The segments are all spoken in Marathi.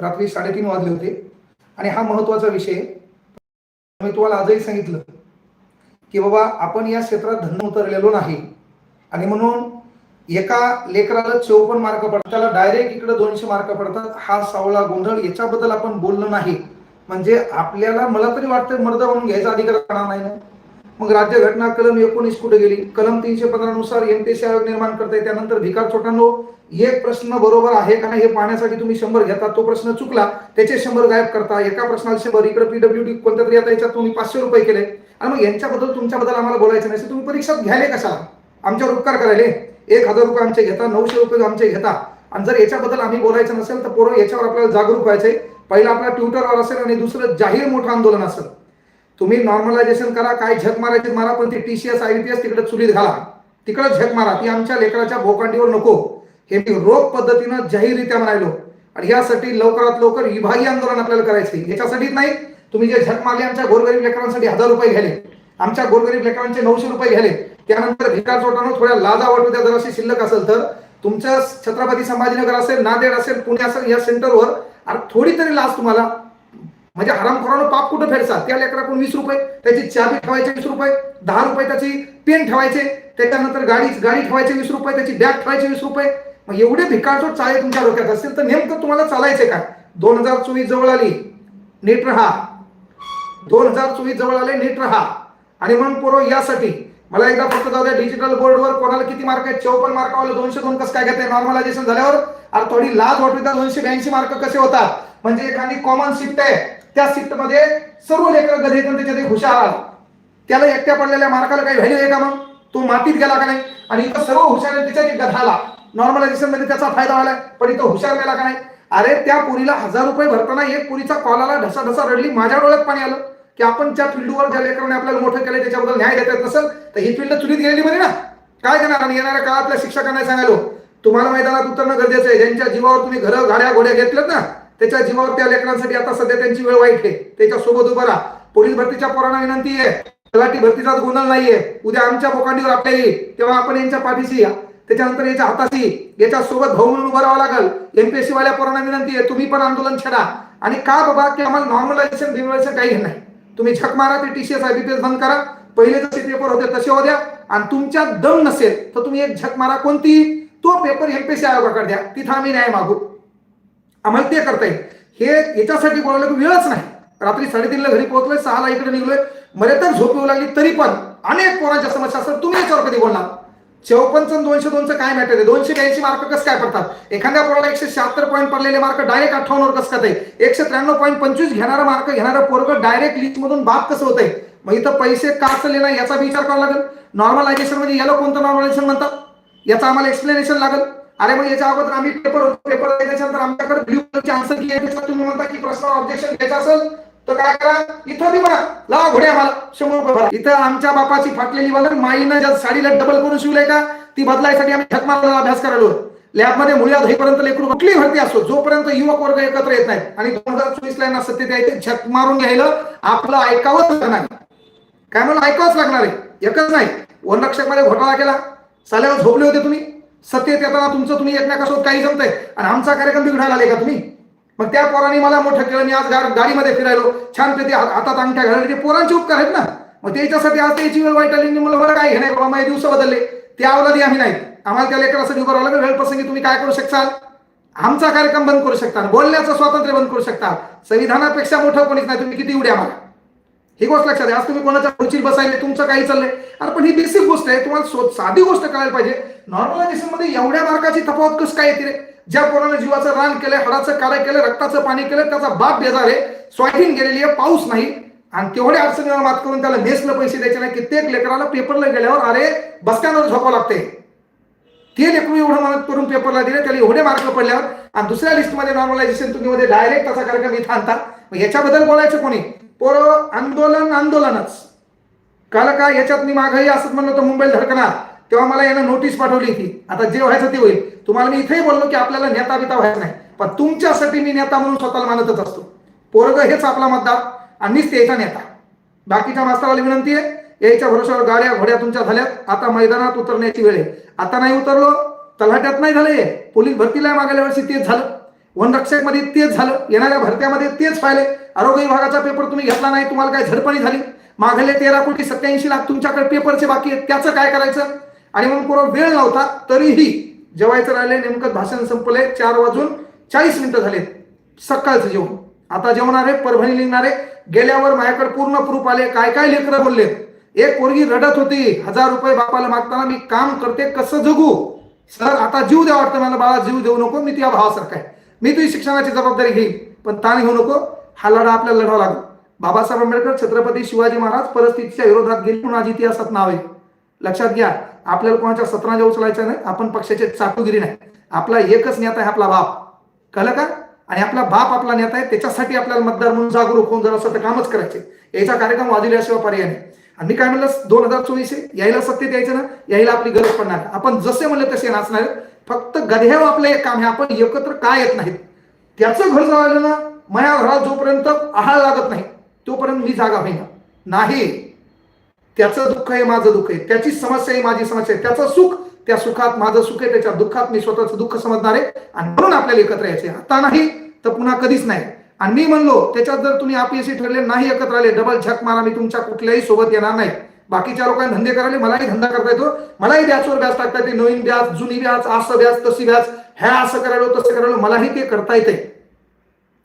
रात्री साडेतीन वाजले होते. आणि हा महत्त्वाचा विषय मी तुम्हाला आजही सांगितलं की बाबा आपण या क्षेत्रात धन्न उतरलेलो नाही. आणि म्हणून एका लेकराला चौपन्न मार्क पडतात त्याला डायरेक्ट इकडे दोनशे मार्क पडतात. हा सावळा गोंधळ याच्याबद्दल आपण बोललो नाही. म्हणजे आपल्याला मला तरी वाटतं मर्द म्हणून घ्यायचा अधिकार राहणार नाही ना. मग राज्यघटना कलम एकोणीस कुठे गेली? कलम तीनशे पंधरा नुसार एमपीएससी आयोग निर्माण करते त्यानंतर भिकार चोटांनो एक प्रश्न बरोबर आहे का नाही हे पाहण्यासाठी तुम्ही शंभर घेता? तो प्रश्न चुकला त्याचे शंभर गायब करता. एका प्रश्नाला शंभर इकडे पीडब्ल्यूडी कोणत्या तरी आता याच्यात तुम्ही पाचशे रुपये केले. आणि मग यांच्याबद्दल तुमच्याबद्दल आम्हाला बोलायचं नाही. तुम्ही परीक्षात घ्यायले कशाला? आमच्यावर उपकार करायले. एक हजार रुपये आमचे घेता नऊशे रुपये आमचे घेता. आणि जर याच्याबद्दल आम्ही बोलायचं नसेल तर पोरं याच्यावर आपल्याला जागरूक व्हायचंय पहिला आपला ट्विटरवर असेल आणि दुसरं जाहीर मोठं आंदोलन असेल. तुम्ही नॉर्मलायझेशन करा काय झक मारायचे मारा पण ते टीसीएस एस तिकडे चुलीत घाला. तिकडे झक मारा. ती आमच्या लेकराच्या भोकांडीवर नको. हे मी रोख पद्धतीनं जाहीररित्या म्हणायलो. आणि यासाठी लवकरात लवकर विभागीय आंदोलन आपल्याला करायचे याच्यासाठीच नाही तुम्ही जे झक मारले आमच्या गोरगरीब लेकरांसाठी हजार रुपये घ्याले आमच्या गोरगरीब लेकरांचे नऊशे रुपये घ्याले त्यानंतर भिकार चोटानं थोड्या लाजा वाटू त्या जर शिल्लक असेल तर. तुमचं छत्रपती संभाजीनगर असेल नांदेड असेल पुणे असेल या सेंटरवर अरे थोडी तरी लाज तुम्हाला. म्हणजे हरामखोरानं पाप कुठं फेडसा? त्या लेकराकडून वीस रुपये त्याची चाबी ठेवायचे वीस रुपये दहा रुपये त्याची पेन ठेवायचे त्याच्यानंतर गाडी गाडी ठेवायचे वीस रुपये त्याची बॅग ठेवायचे वीस रुपये. मग एवढे भिकारचोट चाळे तुमच्या डोक्यात असतील तर नेमकं तुम्हाला चालायचे काय? दोन हजार चोवीस जवळ आली नीट राहा. दोन हजार चोवीस जवळ आले नीट राहा. आणि म्हणून पोरं यासाठी मला एकदा फक्त जाऊ द्या डिजिटल बोर्डवर कोणाला किती मार्क आहेत? चौपन्न मार्कावाले दोनशे दोन कसं काय घेते नॉर्मलायझेशन झाल्यावर अरे थोडी लाज वाटली तर दोनशे ब्याऐंशी मार्क कसे होतात? म्हणजे एखादी कॉमन शिफ्ट आहे त्या शिफ्टमध्ये सर्व लेकर गधे त्याच्यात हुशार आला त्याला एकट्या पडलेल्या मार्काला काही व्हॅल्यू आहे का मग? तो मातीत गेला का नाही? आणि इथं सर्व हुशार त्याच्यात गधाला नॉर्मलायझेशनमध्ये त्याचा फायदा झालाय. पण इथं हुशार गेला का नाही? अरे त्या पुरीला हजार रुपये भरताना एक पुरीचा कॉलाला ढसा ढसा रडली माझ्या डोळ्यात पाणी आलं. की आपण ज्या फील्डवर ज्या लेकरांनी आपल्याला मोठं केलं त्याच्याबद्दल न्याय देता येत नसेल तर ही फील्ड चुलीत गेलेली बरी ना? काय करणार? आणि येणाऱ्या काळातल्या शिक्षकांना सांगायलो तुम्हाला मैदानात उतरणं गरजेचं आहे. ज्यांच्या जीवावर तुम्ही घर गाड्या घोड्या घेतल्यात ना त्याच्या जीवावर त्या लेकरांसाठी आता सध्या त्यांची वेळ वाईट आहे. त्याच्यासोबत उभा राहा. पोलीस भरतीच्या पोरांना विनंती आहे. तलाठी भरतीचाच गोंधळ नाहीये. उद्या आमच्या बोकांडीवर आपल्या येईल तेव्हा आपण यांच्या पाठीशी या. त्याच्यानंतर याच्या हाताशी याच्या सोबत भाऊ म्हणून उभं राहावं लागेल. एमपीएससी वाल्या पोरांना विनंती आहे तुम्ही पण आंदोलन छेडा. आणि का बाबा की आम्हाला नॉर्मलायझेशन बिमलायझेशन काही नाही. तुम्ही झक मारा ते टीसीएस आयबीपीएस बंद करा. पहिले जसे पेपर होते तसे हो द्या. आणि तुमच्या दम नसेल तर तुम्ही एक झक मारा. कोणती तो पेपर एमपीएससी आयोगाकडे द्या. तिथं आम्ही न्याय मागू. आम्हाला ते करता येईल. हे याच्यासाठी बोलायला वेळच नाही. रात्री साडेतीनला घरी पोहोचलोय सहाला इकडे निघलोय. मला तर झोप येऊ लागली तरी पण अनेक पोरांच्या समस्या असतात तुम्ही याच्यावर कधी बोलणार? चौपन्न दोनशे दोनचं काय मॅटर आहे? दोनशे ब्याऐंशी मार्क कसं काय पडतात? एखाद्या पोराला एकशे शहात्तर पॉईंट पडलेले मार्क डायरेक्ट अठ्ठावन्नवर कसं काय एकशे त्र्याण्णव पॉईंट पंचवीस घेणारा मार्क घेणारा पोरग डायरेक्ट लिस्ट मधून बाप कसं होतंय? मग इथं पैसे का चालले याचा विचार करावा लागेल. नॉर्मलायझेशनमध्ये म्हणजे याला कोणतं नॉर्मलायझेशन म्हणतात? याचं आम्हाला एक्सप्लेनेशन लागेल. अरे मग याच्या अगोदर आम्ही पेपर होतो पेपर त्याच्यानंतर आमच्याकडे ब्ल्यू कलरची आन्सर की आहे तुम्ही म्हणता की ऑब्जेक्शन घ्यायचं असेल. तर काय करा? इथं दे म्हणा लावा घोड्या मला शंभर रुपये भरा. इथं आमच्या बापाची फाटलेली बघा माईनं ज्या साडीला डबल करून शिवलंय का ती बदलायसाठी आम्ही ठकमाला मारला अभ्यास करायलो लॅबमध्ये मुळ्यात होईपर्यंत लेकरू कुठली भरती असो जोपर्यंत युवक वर्ग एकत्र येत नाही आणि दोन हजार चोवीस ला यांना सत्य द्यायचे झक मारून घ्यायला आपलं ऐकावंच लागणार काय म्हणून ऐकावंच लागणार आहे? एकच नाही. वनरक्षकमध्ये घोटाळा केला. साल्यावर झोपले होते तुम्ही. सत्य येताना तुमचं तुम्ही एकमेकासोबत काही जमतंय. आणि आमचा कार्यक्रम बिघडायला आले का तुम्ही? मग त्या पोरांनी मला मोठं केलं. मी आज गाडीमध्ये फिरायलो. छानपैकी हात- हातात अंगठ्या घालले ते पोरांचे उपकार आहेत ना. मग त्याच्यासाठी आज त्याची वेळ वाईट आली मला बरं काय घेणार बाबा माझे दिवस बदलले. ते अवलादी आम्ही नाही आम्हाला त्या लेकरासाठी उभं राहावं लागेल. वेळ प्रसंगी तुम्ही काय करू शकाल आमचा कार्यक्रम बंद करू शकता बोलण्याचं स्वातंत्र्य बंद करू शकता संविधानापेक्षा मोठं कोणीच नाही. तुम्ही किती उड्या मला ही गोष्ट लक्षात आहे आज तुम्ही कोणाच्या खुर्चीत बसायले तुमचं काही चाललंय. अरे पण ही बेसिक गोष्ट आहे. तुम्हाला साधी गोष्ट कळायला पाहिजे. नॉर्मलायझेशनमध्ये एवढ्या मार्काची तफावत कसं काय येते रे? ज्या पोरानं जीवाचं रान केलंय हडाचं कार्य केलं रक्ताचं पाणी केलं त्याचा बाप बेजार आहे स्वाधीन गेलेली आहे पाऊस नाही. आणि तेवढ्या अडचणीवर मात करून त्याला मेसला पैसे द्यायचे नाही कित्येक लेकराला पेपरला गेल्यावर अरे बसत्यावर झोपावं लागते. ते लेकरू एवढं मदत करून पेपरला दिले त्याला एवढे मार्क पडल्यावर आणि दुसऱ्या लिस्टमध्ये नॉर्मलायझेशन तुम्ही मध्ये डायरेक्ट त्याचा कार्यक्रम इथं आणता. मग याच्याबद्दल बोलायचं कोणी? पोरं आंदोलन आंदोलनच. काल का याच्यात मी मागही असंच म्हणलं होतं मुंबईला धडकणार. तेव्हा मला यानं नोटीस पाठवली होती. आता जे व्हायचं ते होईल. तुम्हाला मी इथेही बोललो की आपल्याला नेता बिता व्हायचं नाही. पण तुमच्यासाठी मी नेता म्हणून स्वतःला मानतच असतो. पोरग हेच आपला मतदार आणि त्याचा नेता. बाकीच्या मास्तराला विनंती आहे यायच्या भरोशावर गाड्या घोड्या तुमच्या झाल्यात आता मैदानात उतरण्याची वेळ आहे. आता नाही उतरलो तलाट्यात नाही झाले. पोलीस भरतीला मागल्या वर्षी तेच झालं. वनरक्षकमध्ये तेच झालं. येणाऱ्या भरत्यामध्ये तेच पाहिले आरोग्य विभागाचा पेपर तुम्ही घेतला नाही तुम्हाला काय झडपणी झाली? मागले तेरा कोटी सत्याऐंशी लाख तुमच्याकडे पेपरचे बाकी आहेत. त्याचं काय करायचं? आणि मग कोण वेळ नव्हता तरीही जेवायचं राहिले नेमकं भाषण संपले चार वाजून चाळीस मिनिटं झालेत सकाळचं जेवण. आता जेवणारे परभणी लिहिणारे गेल्यावर माझ्याकडे पूर्ण प्रूफ आले काय काय लेकरं बोलले. एक पोरगी रडत होती हजार रुपये बापाला मागताना मी काम करते कसं जगू? सर आता जीव द्या वाटतं मला बाळा जीव देऊ नको मी तुझ्या भावासारखा आहे. मी तुझी शिक्षणाची जबाबदारी घेईन पण ताण घेऊ नको हा लढा आपल्याला लढावा लागेल. बाबासाहेब आंबेडकर छत्रपती शिवाजी महाराज परिस्थितीच्या विरोधात गेले म्हणून आज इतिहासात नाव आहे. लक्षात घ्या आपल्याला कोणाच्या सतराच्या उचलायचं नाही आपण पक्षाचे चाटुगिरी नाही. आपला एकच नेता आहे आपला बाप. कळलं का? आणि आपला बाप आपला नेता आहे त्याच्यासाठी आपल्याला मतदार म्हणून जागरूक होऊन जर असं तर कामच करायचे. याचा कार्यक्रम वाजवल्याशिवाय पर्याय नाही. आणि मी काय म्हणलं दोन हजार चोवीस यायला सत्तेत यायचं ना यायला आपली गरज पडणार नाही. आपण जसे म्हणले तसे नाचणार फक्त गध्यावर आपलं एक काम आहे आपण एकत्र काय येत नाहीत? त्याचं घर जळालं ना माझ्या घरात जोपर्यंत आहार लागत नाही तोपर्यंत मी जागा होईना. नाही. त्याचं दुःख आहे माझं दुःख आहे. त्याची समस्या आहे माझी समस्या आहे. त्याचं सुख त्या सुखात माझं सुख आहे. त्याच्या दुःखात मी स्वतःचं दुःख समजणार आहे. आणि म्हणून आपल्याला एकत्र यायचे आता नाही तर पुन्हा कधीच नाही. आणि मी म्हणलो त्याच्यात जर तुम्ही अपयशी ठरले नाही एकत्र आले डबल झक मारा मी तुमच्या कुठल्याही सोबत येणार नाही. बाकीच्या लोकांनी धंदे करायला मलाही धंदा करता येतो. मलाही व्याजवर व्याज टाकता येते. नवीन व्याज जुनी व्याज असं व्याज तशी व्याज. ह्या असं करायलो तसं करायलो मलाही ते करता येते.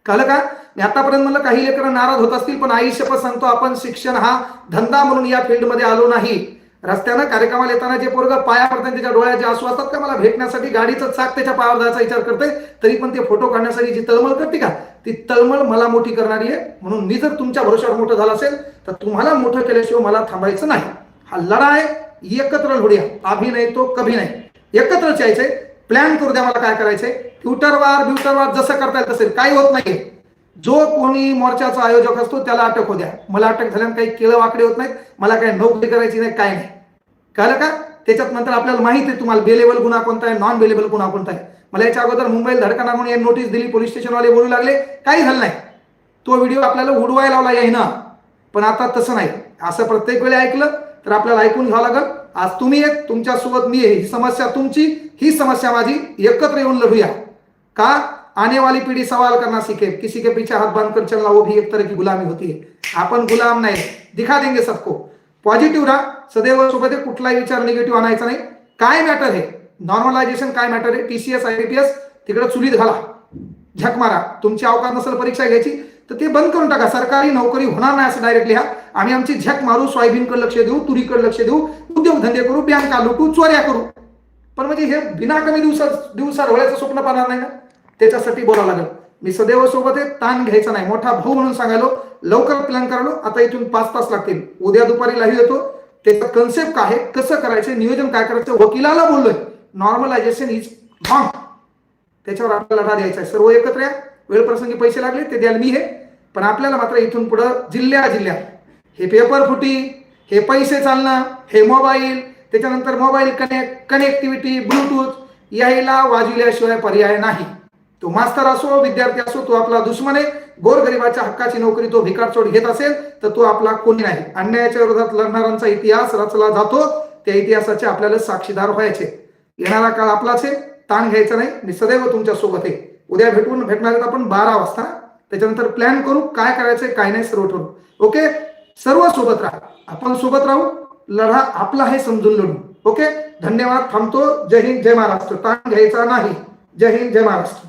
कळलं का? मी आतापर्यंत म्हणलं काही लेकरं नाराज होत असतील पण आयुष्यपत सांगतो आपण शिक्षण हा धंदा म्हणून या फील्डमध्ये आलो नाही. रस्त्यानं कार्यक्रमाला येताना जे पोरग पाया पडतात त्याच्या डोळ्यात जे आसू असतात का मला भेटण्यासाठी गाडीचं चाक त्याच्या पायावर जायचा विचार करते तरी पण ते फोटो काढण्यासाठी जी तळमळ करते का ती तळमळ मला मोठी करणारी आहे. म्हणून मी जर तुमच्या भरोश्यावर मोठं झालं असेल तर तुम्हाला मोठं केल्याशिवाय मला थांबायचं नाही. हा लढा आहे एकत्र लढूया. अभिनय तो कभी नाही. एकत्रच यायचंय. प्लॅन करू द्या मला काय करायचंय. ट्विटरवार ब्युटरवार जसं करता येत असेल काही होत नाही जो कोणी मोर्चाचा आयोजक असतो त्याला अटक होऊ द्या. मला अटक झाल्यानं काही केळं वाकडे होत नाहीत. मला काही नोकरी करायची नाही काय नाही. कळलं का? त्याच्यात नंतर आपल्याला माहिती आहे तुम्हाला बेलेबल गुन्हा कोणता आहे नॉन बेलेबल गुन्हा कोणता आहे. मला याच्या अगोदर मुंबईला धडकणार म्हणून एक नोटीस दिली पोलीस स्टेशनवाले बोलू लागले. काही झालं नाही. तो व्हिडिओ आपल्याला उडवायला लावला येईना. पण आता तसं नाही. असं प्रत्येक वेळी ऐकलं तर आपल्याला ऐकून घ्यावं लागेल. आज तुम्ही एक तुमच्यासोबत मी ही समस्या तुमची ही समस्या माझी. एकत्र येऊन लढूया. का? आने वाली पीढ़ी सवाल करना सीखे किसी के पीछे हाथ बांध कर चलना वो भी एक तरह की गुलामी होती है. आपण गुलाम नाही. दिखा देंगे सबको. पॉझिटिव्ह राहा. सदैव सोबत कुठलाही विचार निगेटिव्ह आणायचा नाही. काय मॅटर आहे नॉर्मलायझेशन काय मॅटर आहे टीसीएस आय पी एस तिकडे चुलीत घाला. झक मारा. तुमची अवकाश नसेल परीक्षा घ्यायची तर ते बंद करून टाका. सरकारी नोकरी होणार नाही असं डायरेक्ट लिहा आम्ही आमची झक मारू सोयाबीनकडे लक्ष देऊ तुरीकडे लक्ष देऊ उद्योगधंदे करू बँका लुटू चोऱ्या करू. पण म्हणजे हे बिना कमी दिवसात दिवसा डोळ्याचं स्वप्न पाहणार नाही ना? त्याच्यासाठी बोलावं लागेल. मी सदैव सोबत आहे ताण घ्यायचा नाही. मोठा भाऊ म्हणून सांगायलो लवकर प्लॅन करालो आता इथून पाच तास लागतील. उद्या दुपारी लाईव्ह येतो. त्याचा कन्सेप्ट काय आहे कसं करायचं नियोजन काय करायचं वकिलाला बोललोय. नॉर्मलायझेशन इज रॉंग त्याच्यावर आपल्याला लढा द्यायचा आहे. सर्व एकत्र या. वेळ प्रसंगी पैसे लागले ते द्याल मी हे. पण आपल्याला मात्र इथून पुढं जिल्ह्या जिल्ह्या. हे पेपर फुटी हे पैसे चालणं हे मोबाईल त्याच्यानंतर मोबाईल कनेक्ट कनेक्टिव्हिटी ब्लूटूथ यायला वाजविल्याशिवाय पर्याय नाही. तो मास्तर असो विद्यार्थी असो तो आपला दुश्मन आहे गोरगरिबाच्या हक्काची नोकरी तो भिकारचोड घेत असेल तर तो आपला कोणी नाही. अन्यायाच्या विरोधात लढणाऱ्यांचा इतिहास रचला जातो त्या इतिहासाचे आपल्याला साक्षीदार व्हायचे. येणारा काळ आपलाच आहे ताण घ्यायचा नाही मी सदैव तुमच्यासोबत आहे. उद्या भेटून भेटणार आपण बारा वाजता. त्याच्यानंतर प्लॅन करू काय करायचंय काय नाही सर्व ठरू ओके सर्व सोबत राहा. आपण सोबत राहू लढा आपला हे समजून लढू. ओके धन्यवाद. थांबतो. जय हिंद जय महाराष्ट्र. ताण घ्यायचा नाही. जय हिंद जय महाराष्ट्र.